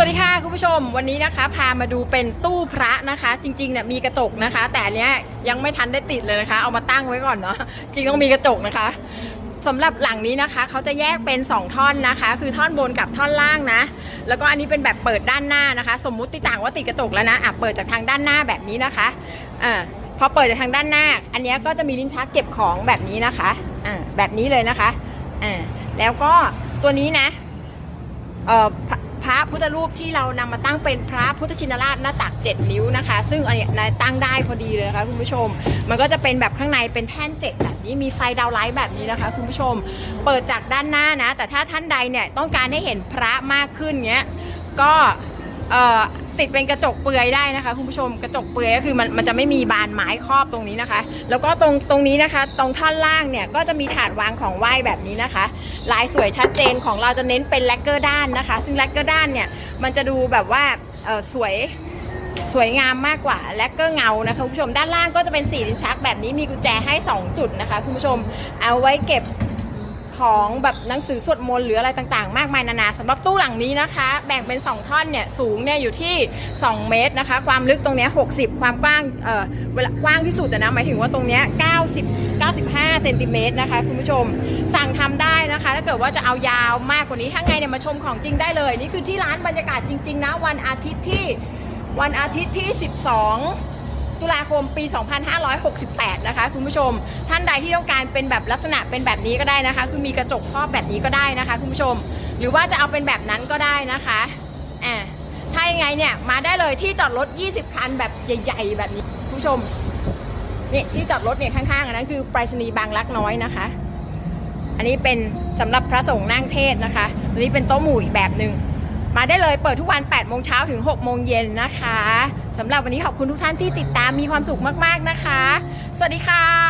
สวัสดีค่ะคุณผู้ชมวันนี้นะคะ พามาดูเป็นตู้พระนะคะ จริงๆเนี่ยมีกระจกนะคะ แต่เนี้ยยังไม่ทันได้ติดเลยนะคะ เอามาตั้งไว้ก่อนเนาะจริงต้องมีกระจกนะคะสำหรับหลังนี้นะคะเขาจะแยกเป็น 2 ท่อนนะคะ คือท่อนบนกับท่อนล่างนะ แล้วก็อันนี้เป็นแบบเปิดด้านหน้านะคะ สมมุติต่างว่าติดกระจกแล้วนะอะเปิดจากทางด้านหน้าแบบนี้นะคะอ่าพอเปิดจากทางด้านหน้า อันเนี้ยก็จะมีลิ้นชักเก็บของแบบนี้นะคะอ่าแบบนี้เลยนะคะอ่าแล้วก็ตัวนี้นะเอ่อ ระพระพุทธรูปที่เรานำมาตั้งเป็นพระพุทธชินราชหน้าตัก 7 นิ้วนะคะ ซึ่งอันเนี้ยนายตั้งได้พอดีเลยนะคะคุณผู้ชม มันก็จะเป็นแบบข้างในเป็นแท่นเจ็ดแบบนี้มีไฟดาวไลท์แบบนี้นะคะคุณผู้ชม เปิดจากด้านหน้านะ แต่ถ้าท่านใดเนี่ยต้องการให้เห็นพระมากขึ้นเงี้ยก็เอ่อ ติดเป็นกระจกเปลือยได้นะคะคุณผู้ชมกระจกเปลือยก็คือมันมันจะไม่มีบานไม้ครอบตรงนี้นะคะ แล้วก็ตรงตรงนี้นะคะ ตรงท่อนล่างเนี่ยก็จะมีถาดวางของไหว้แบบนี้นะคะ ลายสวยชัดเจนของเราจะเน้นเป็นแลกเกอร์ด้านนะคะ ซึ่งแลกเกอร์ด้านเนี่ยมันจะดูแบบว่าสวยสวยงามมากกว่าแลกเกอร์เงานะคะคุณผู้ชมด้านล่างก็จะเป็นสีลิ้นชักแบบนี้มีกุญแจให้ 2 จุดนะคะคุณผู้ชมเอาไว้เก็บ ของแบบหนังสือสวดมนต์หรืออะไรต่างๆ มากมายนานาสำหรับตู้หลังนี้นะคะ แบ่งเป็น 2 ท่อนเนี่ยสูงเนี่ยอยู่ที่ 2 เมตรนะคะ ความลึกตรงเนี้ย60 ความกว้างเอ่อเวลากว้างที่สุดอะนะหมายถึงว่าตรงเนี้ย90 95เซนติเมตรนะคะคุณผู้ชมสั่งทำได้นะคะ ถ้าเกิดว่าจะเอายาวมากกว่านี้ถ้าไงเนี่ยมาชมของจริงได้เลย นี่คือที่ร้านบรรยากาศจริง ๆ นะ วันอาทิตย์ที่วันอาทิตย์ที่ 12 ตุลาคมปี 2568 นะคะคุณผู้ชม ท่านใดที่ต้องการเป็นแบบลักษณะเป็นแบบนี้ก็ได้นะคะ คือมีกระจกครอบแบบนี้ก็ได้นะคะคุณผู้ชม หรือว่าจะเอาเป็นแบบนั้นก็ได้นะคะอ่าถ้ายังไงเนี่ยมาได้เลยที่จอดรถ 20 คันแบบใหญ่ๆ แบบนี้คุณผู้ชมนี่ที่จอดรถเนี่ยข้างๆอันนั้นคือไปรษณีย์บางรักน้อยนะคะ อันนี้เป็นสำหรับพระสงฆ์นั่งเทศนะคะอันนี้เป็นโต๊ะหมู่อีกแบบหนึ่ง มาได้เลยเปิดทุกวัน8โมงเช้าถึง6โมงเย็นนะคะสำหรับวันนี้ขอบคุณทุกท่านที่ติดตามมีความสุขมาก ๆนะคะ สวัสดีค่ะ